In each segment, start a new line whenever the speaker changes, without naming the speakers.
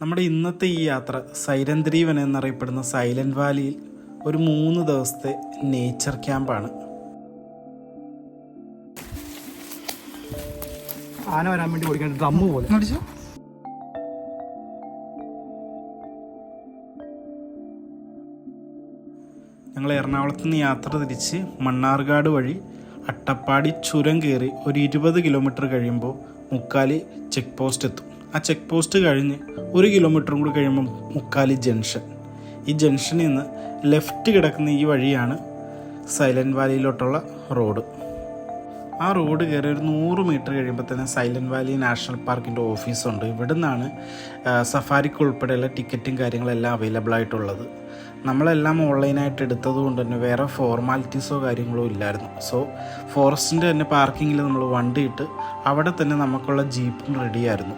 നമ്മുടെ ഇന്നത്തെ ഈ യാത്ര സൈലന്ത്രീവൻ എന്നറിയപ്പെടുന്ന സൈലന്റ് വാലിയിൽ ഒരു മൂന്ന് ദിവസത്തെ നേച്ചർ ക്യാമ്പാണ്.
ആന വരാൻ വേണ്ടി ഓടിക്കേണ്ട ഡ്രമ്മ് പോലെ.
ഞങ്ങൾ എറണാകുളത്ത് നിന്ന് യാത്ര തിരിച്ച് മണ്ണാർകാട് വഴി അട്ടപ്പാടി ചുരം കയറി ഒരു ഇരുപത് കിലോമീറ്റർ കഴിയുമ്പോൾ മുക്കാലി ചെക്ക് പോസ്റ്റ് എത്തും. ആ ചെക്ക് പോസ്റ്റ് കഴിഞ്ഞ് ഒരു കിലോമീറ്ററും കൂടി കഴിയുമ്പോൾ മുക്കാലി ജംഗ്ഷൻ ഈ ജംഗ്ഷനിൽ നിന്ന് ലെഫ്റ്റ് കിടക്കുന്ന ഈ വഴിയാണ് സൈലന്റ് വാലിയിലോട്ടുള്ള റോഡ് ആ റോഡ് കയറി ഒരു നൂറ് മീറ്റർ കഴിയുമ്പോൾ തന്നെ സൈലന്റ് വാലി നാഷണൽ പാർക്കിന്റെ ഓഫീസുണ്ട് ഇവിടെ നിന്നാണ് സഫാരിക്ക് ഉൾപ്പെടെയുള്ള ടിക്കറ്റും കാര്യങ്ങളെല്ലാം അവൈലബിൾ ആയിട്ടുള്ളത്. നമ്മളെല്ലാം ഓൺലൈനായിട്ട് എടുത്തത് കൊണ്ട് തന്നെ വേറെ ഫോർമാലിറ്റീസോ കാര്യങ്ങളോ ഇല്ലായിരുന്നു. സോ ഫോറസ്റ്റിന്റെ തന്നെ പാർക്കിങ്ങിൽ നമ്മൾ വണ്ടിയിട്ട് അവിടെ തന്നെ നമുക്കുള്ള ജീപ്പും റെഡിയായിരുന്നു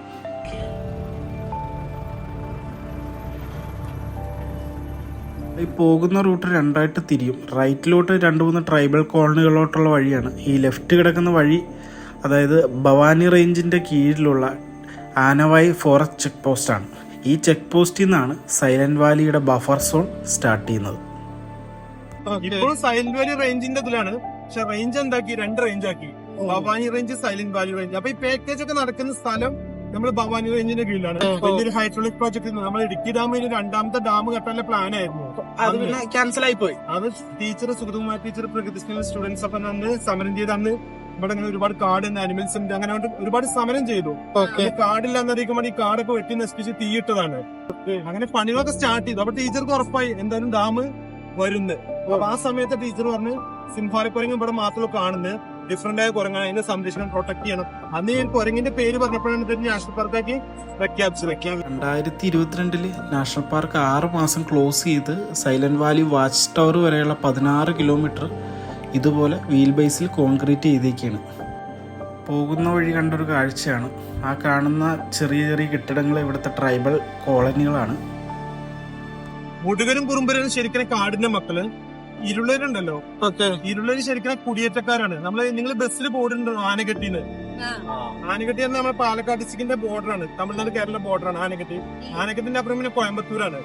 ഈ പോകുന്ന റൂട്ട് രണ്ടായിട്ട് തിരിയും. റൈറ്റിലോട്ട് രണ്ട് മൂന്ന് ട്രൈബൽ കോളനികളോട്ടുള്ള വഴിയാണ്. ഈ ലെഫ്റ്റ് കിടക്കുന്ന വഴി അതായത് ഭവാനി റേഞ്ചിന്റെ കീഴിലുള്ള ആനവായി ഫോറസ്റ്റ് ചെക്ക് പോസ്റ്റാണ് ഈ ചെക്ക് പോസ്റ്റിൽ നിന്നാണ് സൈലന്റ് വാലിയുടെ ബഫർ സോൺ സ്റ്റാർട്ട് ചെയ്യുന്നത്.
ഇപ്പോഴും സൈലന്റ് വാലി റേഞ്ചിന്റെ ഇതിലാണ്. പക്ഷെ റേഞ്ച് എന്താക്കി? രണ്ട് റേഞ്ച് ആക്കി. Bhavani range Silent Valley range. അപ്പൊ ഈ പാക്കേജ് ഒക്കെ നടക്കുന്ന സ്ഥലം നമ്മൾ ഭവാനി റേഞ്ചിന്റെ കീഴിലാണ് വലിയൊരു ഹൈഡ്രോളിക് പ്രോജക്ട് നമ്മൾ ഇടുക്കി ഡാമിൽ രണ്ടാമത്തെ ഡാം കെട്ടാനുള്ള പ്ലാൻ ആയിരുന്നു.
അത് പിന്നെ ക്യാൻസൽ ആയി പോയി
അത് ടീച്ചർ സുഗതകുമാർ ടീച്ചർ പ്രകൃതി സ്റ്റുഡൻസ് ഒക്കെ അന്ന് സമരം ചെയ്ത് അന്ന് ഇവിടെ ഇങ്ങനെ ഒരുപാട് കാട് അനിമൽസ് ഉണ്ട് അങ്ങനെ ഒരുപാട് സമരം ചെയ്തു. കാടില്ല എന്നറിയിക്കുമ്പോൾ ഈ കാടൊക്കെ വെട്ടി നശിപ്പിച്ച് തീയിട്ടതാണ്. അങ്ങനെ പണികളൊക്കെ സ്റ്റാർട്ട് ചെയ്തു. അപ്പൊ ടീച്ചർക്ക് ഉറപ്പായി എന്തായാലും ഡാം വരുന്നത് അപ്പൊ ആ സമയത്ത് ടീച്ചർ പറഞ്ഞ് സിംഫാരി കുരങ്ങ് ഇവിടെ മാത്രമേ കാണുന്നത് ഡിഫറെന്റ് ആയ കുരങ്ങാണ്. അതിനെ സംരക്ഷണം പ്രൊട്ടക്ട് ചെയ്യണം. അന്ന് ഞാൻ കുരങ്ങിന്റെ പേര് പറഞ്ഞപ്പോഴാണ് നാഷണൽ പാർക്കാക്കി പ്രഖ്യാപിച്ചത്
രണ്ടായിരത്തി ഇരുപത്തിരണ്ടിൽ നാഷണൽ പാർക്ക് ആറ് മാസം ക്ലോസ് ചെയ്ത് സൈലന്റ് വാലി വാച്ച് ടവർ വരെയുള്ള പതിനാറ് കിലോമീറ്റർ ഇതുപോലെ വീൽ ബേസിൽ കോൺക്രീറ്റ് ചെയ്തേക്കാണ്. പോകുന്ന വഴി കണ്ടൊരു കാഴ്ചയാണ്. ആ കാണുന്ന ചെറിയ ചെറിയ കെട്ടിടങ്ങൾ ഇവിടുത്തെ ട്രൈബൽ കോളനികളാണ്
മുടുകനും കുറുമ്പരും ശരിക്കും കാടിന്റെ മക്കൾ. ഇരുളരുണ്ടല്ലോ.
ഓക്കെ.
ഇരുളര് ശരിക്കും കുടിയേറ്റക്കാരാണ്. നമ്മൾ നിങ്ങൾ ബസ്സിൽ പോയിട്ടുണ്ട് ആനകെട്ടിന്ന്. ആനകെട്ടി എന്ന് നമ്മുടെ പാലക്കാട് ഡിസ്ട്രിക്റ്റിന്റെ ബോർഡറാണ്. തമിഴ്നാട് കേരള ബോർഡറാണ് ആനകെട്ടി. ആനകെട്ടിന്റെ അപ്പുറം പിന്നെ കോയമ്പത്തൂരാണ്.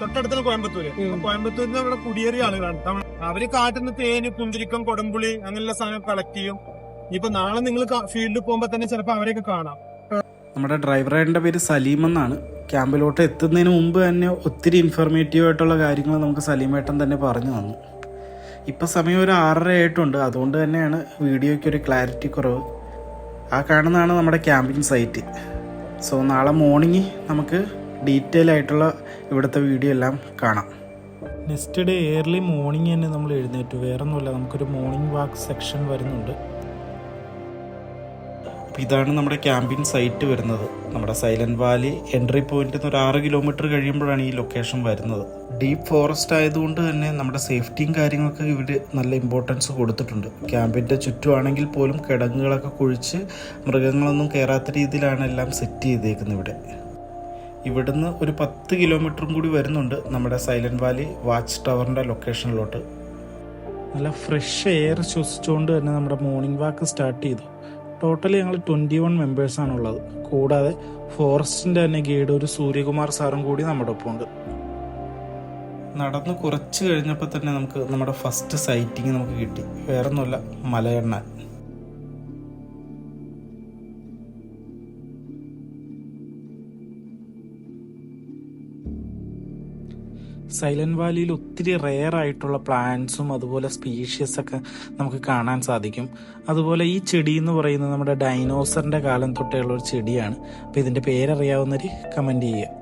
തൊട്ടടുത്താണ് കോയമ്പത്തൂര്. കോയമ്പത്തൂരിൽ നിന്ന് അവിടെ കുടിയേറിയ ആളുകളാണ്. അവർ കാട്ടിൽ നിന്ന് തേന് കുന്തിരിക്കം കൊടമ്പുളി അങ്ങനെയുള്ള സാധനം കളക്ട് ചെയ്യും. ഇപ്പൊ നാളെ നിങ്ങൾ ഫീൽഡിൽ പോകുമ്പോ തന്നെ ചിലപ്പോ അവരെയൊക്കെ കാണാം.
നമ്മുടെ ഡ്രൈവറുടെ പേര് സലീം എന്നാണ്. ക്യാമ്പിലോട്ട് എത്തുന്നതിന് മുമ്പ് തന്നെ ഒത്തിരി ഇൻഫർമേറ്റീവ് ആയിട്ടുള്ള കാര്യങ്ങൾ നമുക്ക് സലീമേട്ടൻ തന്നെ പറഞ്ഞു തന്നു. ഇപ്പം സമയം ഒരു ആറര ആയിട്ടുണ്ട്. അതുകൊണ്ട് തന്നെയാണ് വീഡിയോയ്ക്ക് ഒരു ക്ലാരിറ്റി കുറവ്. ആ കാണുന്നതാണ് നമ്മുടെ ക്യാമ്പിംഗ് സൈറ്റ് സോ നാളെ മോർണിംഗ് നമുക്ക് ഡീറ്റെയിൽ ആയിട്ടുള്ള ഇവിടുത്തെ വീഡിയോ എല്ലാം കാണാം. നെക്സ്റ്റ് ഡേ ഏർലി മോർണിംഗ് തന്നെ നമ്മൾ എഴുന്നേറ്റു. വേറൊന്നുമില്ല നമുക്കൊരു മോർണിംഗ് വാക്ക് സെക്ഷൻ വരുന്നുണ്ട്. ഇതാണ് നമ്മുടെ ക്യാമ്പിംഗ് സൈറ്റ് വരുന്നത്. നമ്മുടെ സൈലന്റ് വാലി എൻട്രി പോയിന്റിൽ നിന്ന് ഒരു ആറ് കിലോമീറ്റർ കഴിയുമ്പോഴാണ് ഈ ലൊക്കേഷൻ വരുന്നത്. ഡീപ്പ് ഫോറസ്റ്റ് ആയതുകൊണ്ട് തന്നെ നമ്മുടെ സേഫ്റ്റിയും കാര്യങ്ങളൊക്കെ ഇവർ നല്ല ഇമ്പോർട്ടൻസ് കൊടുത്തിട്ടുണ്ട്. ക്യാമ്പിന്റെ ചുറ്റുവാണെങ്കിൽ പോലും കിടങ്ങുകളൊക്കെ കുഴിച്ച് മൃഗങ്ങളൊന്നും കയറാത്ത രീതിയിലാണ് എല്ലാം സെറ്റ് ചെയ്തേക്കുന്നത് ഇവിടെ. ഇവിടുന്ന് ഒരു പത്ത് കിലോമീറ്ററും കൂടി വരുന്നുണ്ട് നമ്മുടെ സൈലന്റ് വാലി വാച്ച് ടവറിന്റെ ലൊക്കേഷനിലോട്ട് നല്ല ഫ്രഷ് എയർ ശ്വസിച്ചുകൊണ്ട് തന്നെ നമ്മുടെ മോർണിംഗ് വാക്ക് സ്റ്റാർട്ട് ചെയ്തു. ടോട്ടലി ഞങ്ങൾ ട്വന്റി വൺ മെമ്പേഴ്സാണുള്ളത് കൂടാതെ ഫോറസ്റ്റിന്റെ തന്നെ ഗൈഡ് ഒരു സൂര്യകുമാർ സാറും കൂടി നമ്മുടെ ഒപ്പം ഉണ്ട്. നടന്ന് കുറച്ച് കഴിഞ്ഞപ്പോൾ തന്നെ നമുക്ക് നമ്മുടെ ഫസ്റ്റ് സൈറ്റിങ് നമുക്ക് കിട്ടി. വേറൊന്നുമല്ല മലയെണ്ണാൻ. സൈലന്റ് വാലിയിൽ ഒത്തിരി റെയർ ആയിട്ടുള്ള പ്ലാന്റ്സും അതുപോലെ സ്പീഷ്യസ് ഒക്കെ നമുക്ക് കാണാൻ സാധിക്കും. അതുപോലെ ഈ ചെടി എന്ന് പറയുന്നത് നമ്മുടെ ഡൈനോസറിന്റെ കാലം തൊട്ടേയുള്ള ഒരു ചെടിയാണ്. അപ്പോൾ ഇതിന്റെ പേരറിയാവുന്നവർ കമന്റ് ചെയ്യുക.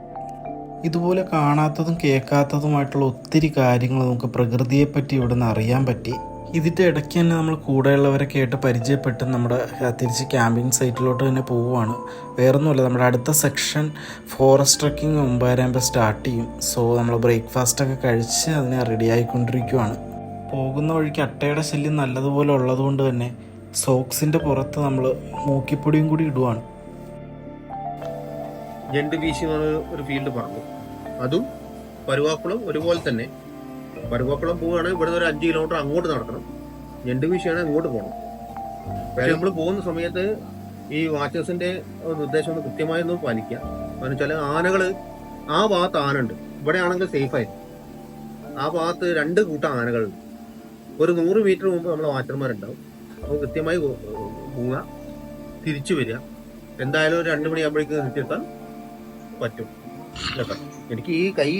ഇതുപോലെ കാണാത്തതും കേൾക്കാത്തതുമായിട്ടുള്ള ഒത്തിരി കാര്യങ്ങൾ നമുക്ക് പ്രകൃതിയെപ്പറ്റി ഇവിടെ നിന്ന് അറിയാൻ പറ്റി. ഇതിന്റെ ഇടയ്ക്ക് തന്നെ നമ്മൾ കൂടെയുള്ളവരൊക്കെ ആയിട്ട് പരിചയപ്പെട്ട് നമ്മുടെ തിരിച്ച് ക്യാമ്പിംഗ് സൈറ്റിലോട്ട് തന്നെ പോവുകയാണ്. വേറൊന്നുമല്ല നമ്മുടെ അടുത്ത സെക്ഷൻ ഫോറസ്റ്റ് ട്രക്കിംഗ് മുമ്പാരാകുമ്പോൾ സ്റ്റാർട്ട് ചെയ്യും. സോ നമ്മൾ ബ്രേക്ക്ഫാസ്റ്റൊക്കെ കഴിച്ച് അതിനെ റെഡി ആയിക്കൊണ്ടിരിക്കുവാണ്. പോകുന്ന വഴിക്ക് അട്ടയുടെ ശല്യം നല്ലതുപോലെ ഉള്ളതുകൊണ്ട് തന്നെ സോക്സിന്റെ പുറത്ത് നമ്മൾ മൂക്കിപ്പൊടിയും കൂടി ഇടുവാണ്.
ഞണ്ട് ഒരു ഫീൽഡ് പറഞ്ഞു അതും പരുവാക്കുളം ഒരുപോലെ തന്നെ പരുവാക്കുളം പോവുകയാണെങ്കിൽ ഇവിടെ ഒരു അഞ്ച് കിലോമീറ്റർ അങ്ങോട്ട് നടക്കണം. ഞണ്ട് വിഷയാണ് അങ്ങോട്ട് പോകണം പക്ഷേ നമ്മൾ പോകുന്ന സമയത്ത് ഈ വാച്ചേഴ്സിന്റെ ഒന്ന് കൃത്യമായി ഒന്ന് പാലിക്കുക. കാരണം വെച്ചാൽ ആനകൾ ആ ഭാഗത്ത് ആനുണ്ട് ഇവിടെ ആണെങ്കിൽ സേഫ് ആയിരുന്നു ആ ഭാഗത്ത് രണ്ട് കൂട്ടം ആനകൾ ഒരു നൂറ് മീറ്റർ മുമ്പ് നമ്മളെ വാച്ചർമാരുണ്ടാവും. അപ്പോൾ കൃത്യമായി പോവുക. തിരിച്ചു വരിക. എന്തായാലും ഒരു രണ്ട് മണിയാകുമ്പോഴേക്ക് നിർത്തിയെത്താൻ പറ്റും. എനിക്ക് ഈ കൈ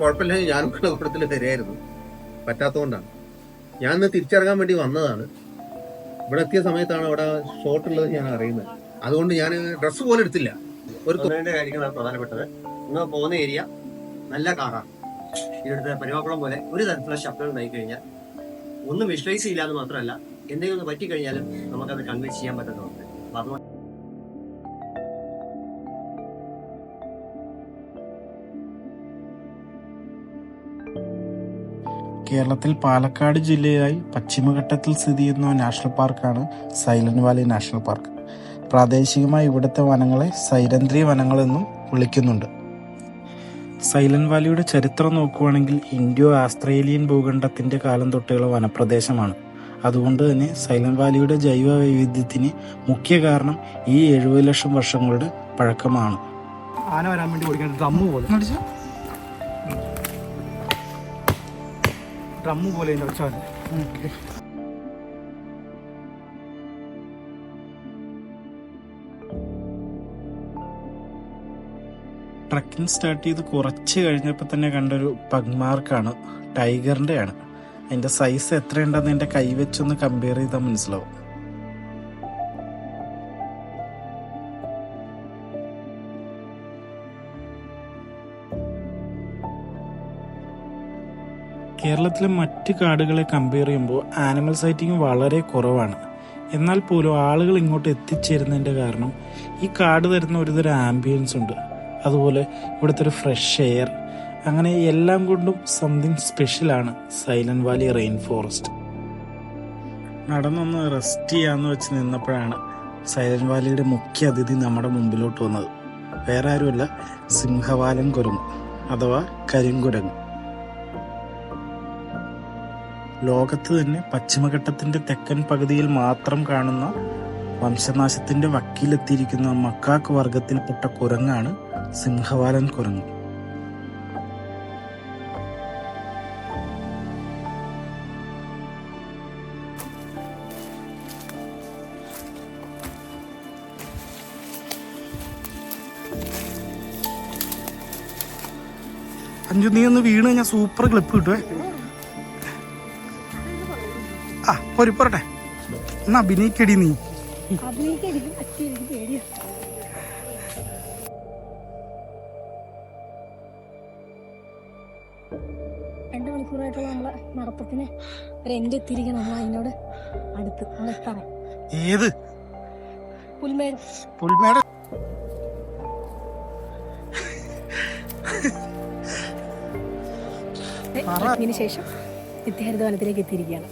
കുഴപ്പമില്ലെങ്കിൽ ഞാനും കൂട്ടത്തിൽ തരുമായിരുന്നു പറ്റാത്തതുകൊണ്ടാണ്. ഞാൻ ഇന്ന് തിരിച്ചിറങ്ങാൻ വേണ്ടി വന്നതാണ്. ഇവിടെ എത്തിയ സമയത്താണ് അവിടെ ഷോട്ട് ഉള്ളത് ഞാൻ അറിയുന്നത്. അതുകൊണ്ട് ഞാൻ ഡ്രസ്സ് പോലും എടുത്തില്ല. ഒരു കാര്യങ്ങളാണ് പ്രധാനപ്പെട്ടത്. നിങ്ങൾ പോകുന്ന ഏരിയ നല്ല കാറാണ് ഇവിടുത്തെ പരിവാക്കുളം പോലെ ഒരു തരത്തിലുള്ള ശബ്ദം ഉണ്ടായി കഴിഞ്ഞാൽ ഒന്നും വിഷ്വലൈസ് ചെയ്യില്ല എന്ന് മാത്രമല്ല എന്തെങ്കിലും ഒന്ന് പറ്റിക്കഴിഞ്ഞാലും നമുക്കത് കൺവേ ചെയ്യാൻ പറ്റുന്നുണ്ട് അപ്പൊ
കേരളത്തിൽ പാലക്കാട് ജില്ലയായി പശ്ചിമഘട്ടത്തിൽ സ്ഥിതി ചെയ്യുന്ന നാഷണൽ പാർക്കാണ് സൈലന്റ് വാലി നാഷണൽ പാർക്ക്. പ്രാദേശികമായി ഇവിടുത്തെ വനങ്ങളെ സൈലന്ത്രി വനങ്ങളെന്നും വിളിക്കുന്നുണ്ട്. സൈലന്റ് വാലിയുടെ ചരിത്രം നോക്കുകയാണെങ്കിൽ ഇൻഡോ ആസ്ട്രേലിയൻ ഭൂഖണ്ഡത്തിന്റെ കാലം തൊട്ടുള്ള വനപ്രദേശമാണ്. അതുകൊണ്ട് തന്നെ സൈലന്റ് വാലിയുടെ ജൈവ വൈവിധ്യത്തിന് മുഖ്യ കാരണം ഈ എഴുപത് ലക്ഷം വർഷങ്ങളുടെ പഴക്കമാണ്.
ആന വരാൻ വേണ്ടി ഓടിക്കാൻ ഡ്രമ്മ് പോലെ. ഡ്രമ്മ് പോലെ ഉണ്ട് ഒച്ചാൽ
ട്രക്കിംഗ് സ്റ്റാർട്ട് ചെയ്ത് കുറച്ച് കഴിഞ്ഞപ്പോൾ തന്നെ കണ്ടൊരു പഗ്മാർക്കാണ് ടൈഗറിന്റെ ആണ് അതിന്റെ സൈസ് എത്രയുണ്ടെന്ന് എന്റെ കൈ വെച്ചൊന്ന് കമ്പയർ ചെയ്താൽ മനസ്സിലാവും. കേരളത്തിലെ മറ്റ് കാടുകളെ കമ്പയർ ചെയ്യുമ്പോൾ ആനിമൽ സൈറ്റിംഗ് വളരെ കുറവാണ്. എന്നാൽ പോലും ആളുകൾ ഇങ്ങോട്ട് എത്തിച്ചേരുന്നതിന്റെ കാരണം ഈ കാട് തരുന്ന ഒരുതരം ആംബിയൻസ് ഉണ്ട്. അതുപോലെ ഇവിടുത്തെ ഒരു ഫ്രഷ് എയർ അങ്ങനെ എല്ലാം കൊണ്ടും സംതിങ് സ്പെഷ്യലാണ് സൈലന്റ് വാലി റെയിൻ ഫോറസ്റ്റ് നടന്നൊന്ന് റെസ്റ്റ് ചെയ്യാന്ന് വെച്ച് നിന്നപ്പോഴാണ് സൈലന്റ് വാലിയുടെ മുഖ്യ അതിഥി നമ്മുടെ മുമ്പിലോട്ട് വന്നത്. വേറെ ആരുമല്ല സിംഹവാലൻ കുരങ്ങ് അഥവാ കരിങ്കുരങ്ങ്. ലോകത്ത് തന്നെ പശ്ചിമഘട്ടത്തിന്റെ തെക്കൻ പകുതിയിൽ മാത്രം കാണുന്ന വംശനാശത്തിന്റെ വക്കീലെത്തിയിരിക്കുന്ന മക്കാക്ക് വർഗത്തിൽപ്പെട്ട കുരങ്ങാണ് സിംഹവാലൻ കുരങ്ങ്. അഞ്ചു നീ ഒന്ന് വീണ് കഴിഞ്ഞാൽ സൂപ്പർ ക്ലിപ്പ് കിട്ടുവേ. പോരി പോരട്ടെ എന്നാ അഭിനയിക്കടി നീ.
അഭിനയിക്കാൻ എനിക്ക് പറ്റി എനിക്ക് പേടിയാ. രണ്ട് മണിക്കൂറായിട്ടുള്ള നമ്മളെ നടത്തത്തിന് ഒരു എൻഡ് എത്തിയിരിക്കണം നമ്മൾ അതിനോട് അടുത്ത് നമ്മൾ
ഏത്?
പുൽമേട്.
പുൽമേട്?
ട്രക്കിങ്ങിന് ശേഷം വിദ്യാഹരിതവനത്തിലേക്ക് എത്തിയിരിക്കുകയാണ്.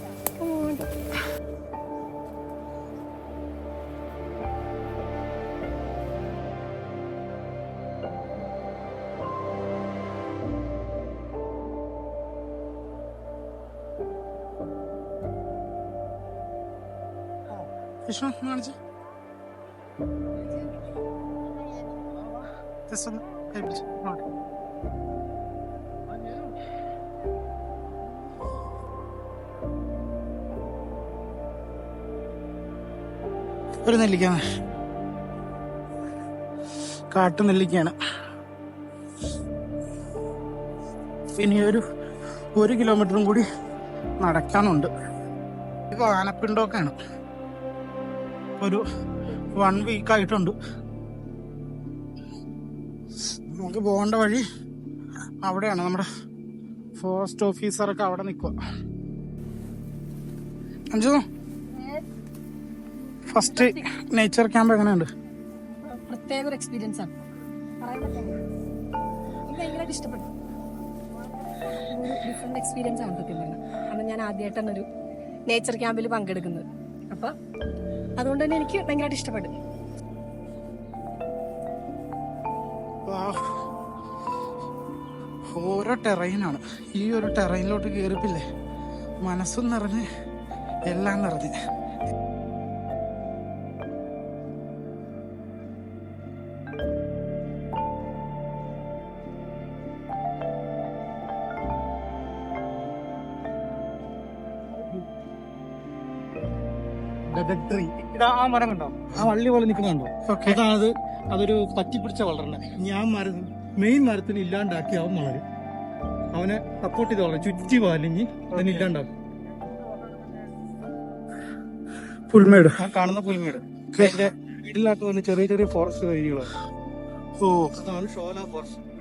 ഒരു നെല്ലിക്കാണ് കാട്ടു നെല്ലിക്കാണ് ഇനി ഒരു ഒരു കിലോമീറ്ററും കൂടി നടക്കാനുണ്ട്. ഇപ്പൊ ആനപ്പിണ്ടൊക്കെയാണ്. ഒരു വൺ വീക്ക് ആയിട്ടുണ്ട് നമുക്ക് പോകേണ്ട വഴി അവിടെയാണ്. നമ്മുടെ ഫോറസ്റ്റ് ഓഫീസറൊക്കെ അവിടെ നിൽക്കുക അഞ്ചു ഫസ്റ്റ് നേച്ചർ ക്യാമ്പ് എങ്ങനെയുണ്ട്?
പ്രത്യേക ഒരു എക്സ്പീരിയൻസ് ആണ്. ഭയങ്കരമായിട്ട് ഇഷ്ടപ്പെട്ടു. ഡിഫറെന്റ് എക്സ്പീരിയൻസ് ആണ് സത്യം പറഞ്ഞാൽ കാരണം ഞാൻ ആദ്യമായിട്ടാണ് ഒരു നേച്ചർ ക്യാമ്പിൽ പങ്കെടുക്കുന്നത്. അപ്പൊ അതുകൊണ്ട് തന്നെ എനിക്ക് ഭയങ്കരമായിട്ട് ഇഷ്ടപ്പെട്ടു.
ഓരോ ടെറൈനാണ് ഈ ഒരു ടെറൈനിലോട്ട് കയറിപ്പില്ലേ മനസ്സും നിറഞ്ഞ് എല്ലാം നിറഞ്ഞ്.
ട്രീ ഇതാ ആ മരം കണ്ടോ? ആ വള്ളി പോലെ നിൽക്കുന്നുണ്ടോ? അതാണത് അതൊരു പറ്റിപ്പിടിച്ച വളരണ ഞാൻ മരം മെയിൻ മരത്തിന് ഇല്ലാണ്ടാക്കി അവൻ വളരും. അവനെ സപ്പോർട്ട് ചെയ്ത് വളരും. ചുറ്റി വലിഞ്ഞ് അതിന് ഇല്ലാണ്ടാക്കും. പുൽമേട്. ആ കാണുന്ന പുൽമേട്. വീട്ടിനകത്ത് വന്ന് ചെറിയ ചെറിയ ഫോറസ്റ്റ് ഏരിയകളാണ് ഓ. അതാണ് ഷോല ഫോറസ്റ്റ്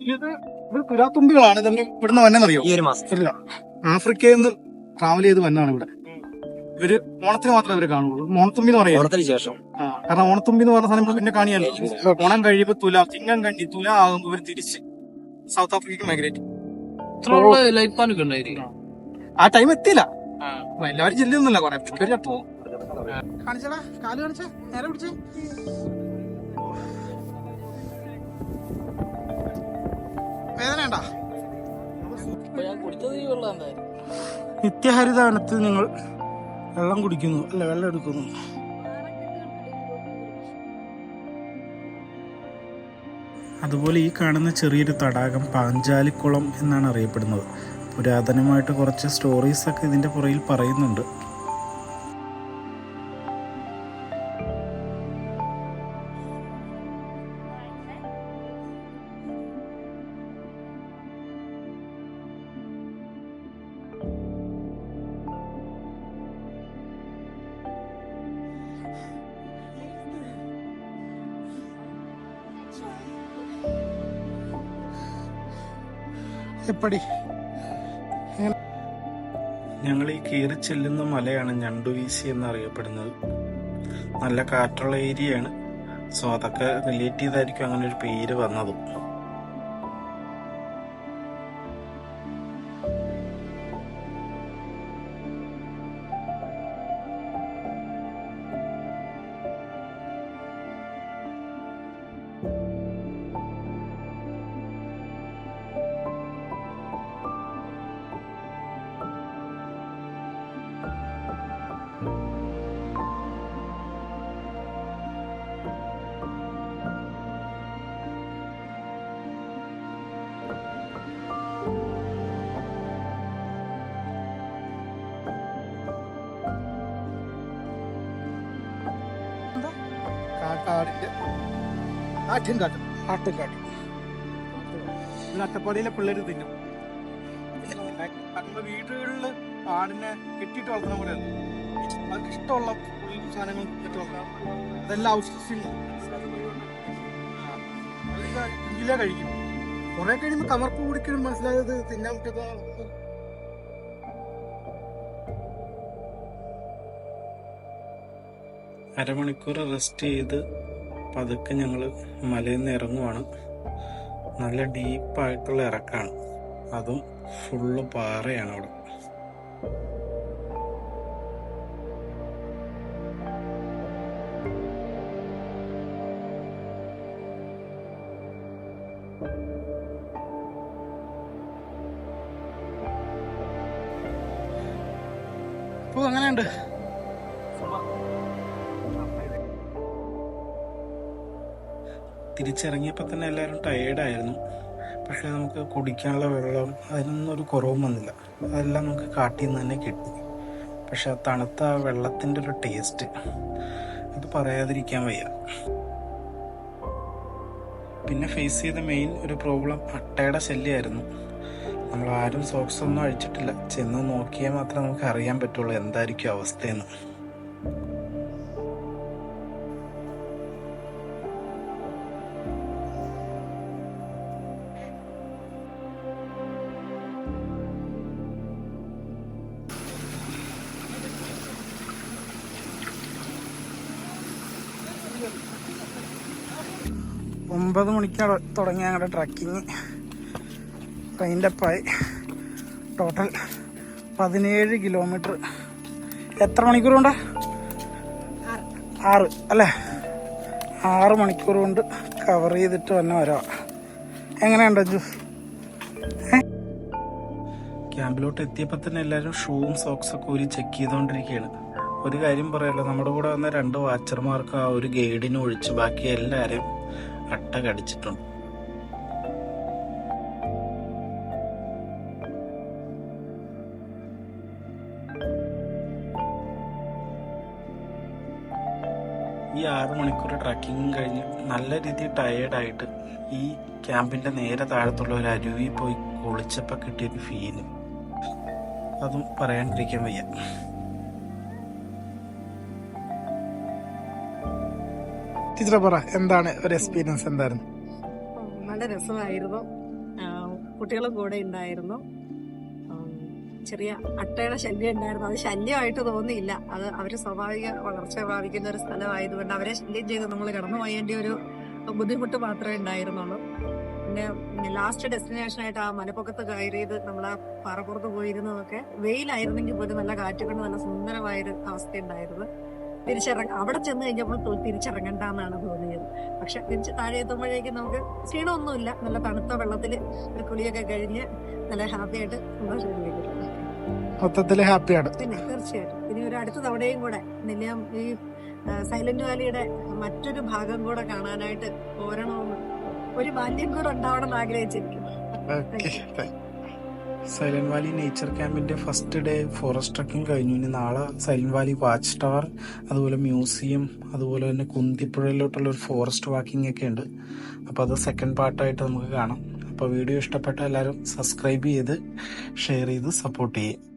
ഇത് ഇത് തുലാത്തുമ്പികളാണ് ഇതെല്ലാം ഇവിടുന്ന് വന്നെന്നറിയോ?
ഈ ഒരു മാസം.
ഇല്ല. ആഫ്രിക്കയിൽ നിന്ന് ട്രാവൽ ചെയ്ത് വന്നാണ് ഇവിടെ. ഇവർ ഓണത്തിന് മാത്രമേ ഇവർ കാണുള്ളൂ. ഓണത്തുമ്പി എന്ന് പറയാം.
ഓണത്തിന് ശേഷം.
ആ, കാരണം ഓണത്തുമ്പി എന്ന് പറഞ്ഞ സാധനം പിന്നെ കാണിയല്ലോ ഓണം കഴിയുമ്പോ തുല ചിങ്ങം കണ്ടി തുല ആകുമ്പോ ഇവർ തിരിച്ച് സൗത്ത് ആഫ്രിക്കക്ക് മൈഗ്രേറ്റ്
ലൈഫ് പാനൊക്കെ ഉണ്ടായിരിക്കും
ആ. ടൈം എത്തിയില്ല. അപ്പൊ എല്ലാവരും ചെല്ലുന്നില്ല കൊറേ പേര് ചത്തു പോകും. കാണിച്ചടാ കാൽ കാണിച്ചേ നേരെ പിടിച്ചേ. വേദന നിത്യഹരിതവനത്തിൽ നിങ്ങൾ വെള്ളം കുടിക്കുന്നു അല്ല വെള്ളം എടുക്കുന്നു.
അതുപോലെ ഈ കാണുന്ന ചെറിയൊരു തടാകം പാഞ്ചാലിക്കുളം എന്നാണ് അറിയപ്പെടുന്നത്. പുരാതനമായിട്ട് കുറച്ച് സ്റ്റോറീസൊക്കെ ഇതിന്റെ പുറയിൽ പറയുന്നുണ്ട്.
എപ്പടി
ഞങ്ങൾ ഈ കയറി ചെല്ലുന്ന മലയാണ് ഞണ്ടുവീശി എന്നറിയപ്പെടുന്നത്. നല്ല കാറ്റുള്ള ഏരിയയാണ്. സോ അതൊക്കെ റിലേറ്റ് ചെയ്തായിരിക്കും അങ്ങനെ ഒരു പേര് വന്നതും.
അട്ടപ്പാടിയിലെ പിള്ളേര് തിന്നും. നമ്മുടെ വീടുകളിൽ ആടിനെ കെട്ടിയിട്ട് വളർത്തുന്ന പോലെ അവർക്ക് ഇഷ്ടമുള്ള സാധനങ്ങൾ കെട്ടി വളർത്താം അതെല്ലാം ഔഷധം ഇല്ല. കഴിക്കും. കുറെ കഴിയുമ്പോ കമർപ്പ് കുടിക്കണം മനസ്സിലായത് തിന്നാൻ പറ്റാത്ത
അരമണിക്കൂർ റെസ്റ്റ് ചെയ്ത് പതുക്കെ ഞങ്ങൾ മലയിൽ നിന്ന് ഇറങ്ങുവാണ്. നല്ല ഡീപ്പായിട്ടുള്ള ഇറക്കാണ്. അതും ഫുള്ള് പാറയാണ് അവിടെ.
അപ്പോൾ അങ്ങനെയുണ്ട്.
തിരിച്ചിറങ്ങിയപ്പോൾ തന്നെ എല്ലാവരും ടയേർഡായിരുന്നു പക്ഷേ നമുക്ക് കുടിക്കാനുള്ള വെള്ളം അതിനൊന്നും ഒരു കുറവും വന്നില്ല. അതെല്ലാം നമുക്ക് കാട്ടിൽ നിന്ന് തന്നെ കിട്ടി. പക്ഷെ ആ തണുത്ത വെള്ളത്തിന്റെ ഒരു ടേസ്റ്റ് അത് പറയാതിരിക്കാൻ വയ്യ. പിന്നെ ഫേസ് ചെയ്ത മെയിൻ ഒരു പ്രോബ്ലം അട്ടയുടെ ശല്യമായിരുന്നു നമ്മൾ ആരും സോക്സ് ഒന്നും അഴിച്ചിട്ടില്ല. ചെന്ന് നോക്കിയാൽ മാത്രമേ നമുക്ക് അറിയാൻ പറ്റുള്ളൂ എന്തായിരിക്കും അവസ്ഥയെന്ന്.
ഒമ്പത് മണിക്കാണ് തുടങ്ങിയ ഞങ്ങളുടെ ട്രക്കിങ് ട്രെയിന്റെപ്പായി ടോട്ടൽ പതിനേഴ് കിലോമീറ്റർ എത്ര മണിക്കൂർ കൊണ്ട് ആറ്. അല്ലേ? ആറ് മണിക്കൂർ കൊണ്ട് കവർ ചെയ്തിട്ട് തന്നെ വരാം. എങ്ങനെയുണ്ട് ജു?
ക്യാമ്പിലോട്ട് എത്തിയപ്പോൾ തന്നെ എല്ലാവരും ഷൂവും സോക്സ് ഒക്കെ ഒരു ചെക്ക് ചെയ്തുകൊണ്ടിരിക്കുകയാണ് ഒരു കാര്യം പറയാലോ നമ്മുടെ കൂടെ വന്ന രണ്ട് വാച്ചർമാർക്ക് ആ ഒരു ഗൈഡിനെ ഒഴിച്ച് ബാക്കി എല്ലാവരെയും അട്ട കടിച്ചിട്ടുണ്ട് ഈ ആറു മണിക്കൂർ ട്രക്കിങ്ങും കഴിഞ്ഞ് നല്ല രീതിയിൽ ടയേർഡായിട്ട് ഈ ക്യാമ്പിന്റെ നേരെ താഴത്തുള്ള ഒരു അരുവി പോയി കുളിച്ചപ്പോൾ കിട്ടിയൊരു ഫീൽ അതും പറയാണ്ടിരിക്കാൻ വയ്യ.
ടീച്ചറെ പറ എന്താണ് ഒരു എക്സ്പീരിയൻസ് എന്തായിരുന്നു?
നല്ല രസമായിരുന്നു. കുട്ടികൾ കൂടെ ഉണ്ടായിരുന്നു. ചെറിയ അട്ടയുടെ ശല്യം ഉണ്ടായിരുന്നു. അത് ശല്യമായിട്ട് തോന്നിയില്ല. അത് അവർ സ്വാഭാവിക വളർച്ച പ്രാപിക്കുന്ന ഒരു സ്ഥലമായതുകൊണ്ട് അവരെ ശല്യം ചെയ്ത് നമ്മൾ കടന്നു പോയേണ്ട ഒരു ബുദ്ധിമുട്ട് മാത്രമേ ഉണ്ടായിരുന്നുള്ളൂ. പിന്നെ ലാസ്റ്റ് ഡെസ്റ്റിനേഷൻ ആയിട്ട് ആ മലപ്പൊക്കത്ത് കയറിയത് നമ്മൾ ആ പാറപ്പുറത്ത് പോയിരുന്നതൊക്കെ വെയിലായിരുന്നെങ്കിൽ പോലും നല്ല കാറ്റുകൊണ്ട് നല്ല സുന്ദരമായൊരു അവസ്ഥയുണ്ടായിരുന്നു. തിരിച്ചിറങ്ങ അവിടെ ചെന്ന് കഴിഞ്ഞപ്പോൾ തിരിച്ചിറങ്ങണ്ട എന്നാണ് തോന്നിയത്. പക്ഷെ തിരിച്ച് താഴെ എത്തുമ്പോഴേക്കും നമുക്ക് ക്ഷീണമൊന്നുമില്ല. നല്ല തണുത്ത വെള്ളത്തിൽ ഒരു കുളിയൊക്കെ കഴിഞ്ഞ് നല്ല ഹാപ്പി ആയിട്ട്
ഹാപ്പിയാണ്.
പിന്നെ തീർച്ചയായിട്ടും. ഇനി ഒരു അടുത്ത തവണയും കൂടെ നെല്ലിയാം ഈ സൈലന്റ് വാലിയുടെ മറ്റൊരു ഭാഗം കൂടെ കാണാനായിട്ട് പോരണമെന്ന് ഒരു ബാല്യം കൂടെ ഉണ്ടാവണം എന്ന് ആഗ്രഹിച്ചിരിക്കുന്നു
സൈലന്റ് വാലി നേച്ചർ ക്യാമ്പിന്റെ ഫസ്റ്റ് ഡേ ഫോറസ്റ്റ് ട്രക്കിംഗ് കഴിഞ്ഞു. ഇനി നാളെ സൈലന്റ് വാലി വാച്ച് ടവർ അതുപോലെ മ്യൂസിയം അതുപോലെ തന്നെ കുന്തിപ്പുഴയിലോട്ടുള്ള ഒരു ഫോറസ്റ്റ് വാക്കിംഗ് ഒക്കെ ഉണ്ട്. അപ്പോൾ അത് സെക്കൻഡ് പാർട്ടായിട്ട് നമുക്ക് കാണാം. അപ്പോൾ വീഡിയോ ഇഷ്ടപ്പെട്ട എല്ലാവരും സബ്സ്ക്രൈബ് ചെയ്ത് ഷെയർ ചെയ്ത് സപ്പോർട്ട് ചെയ്യുക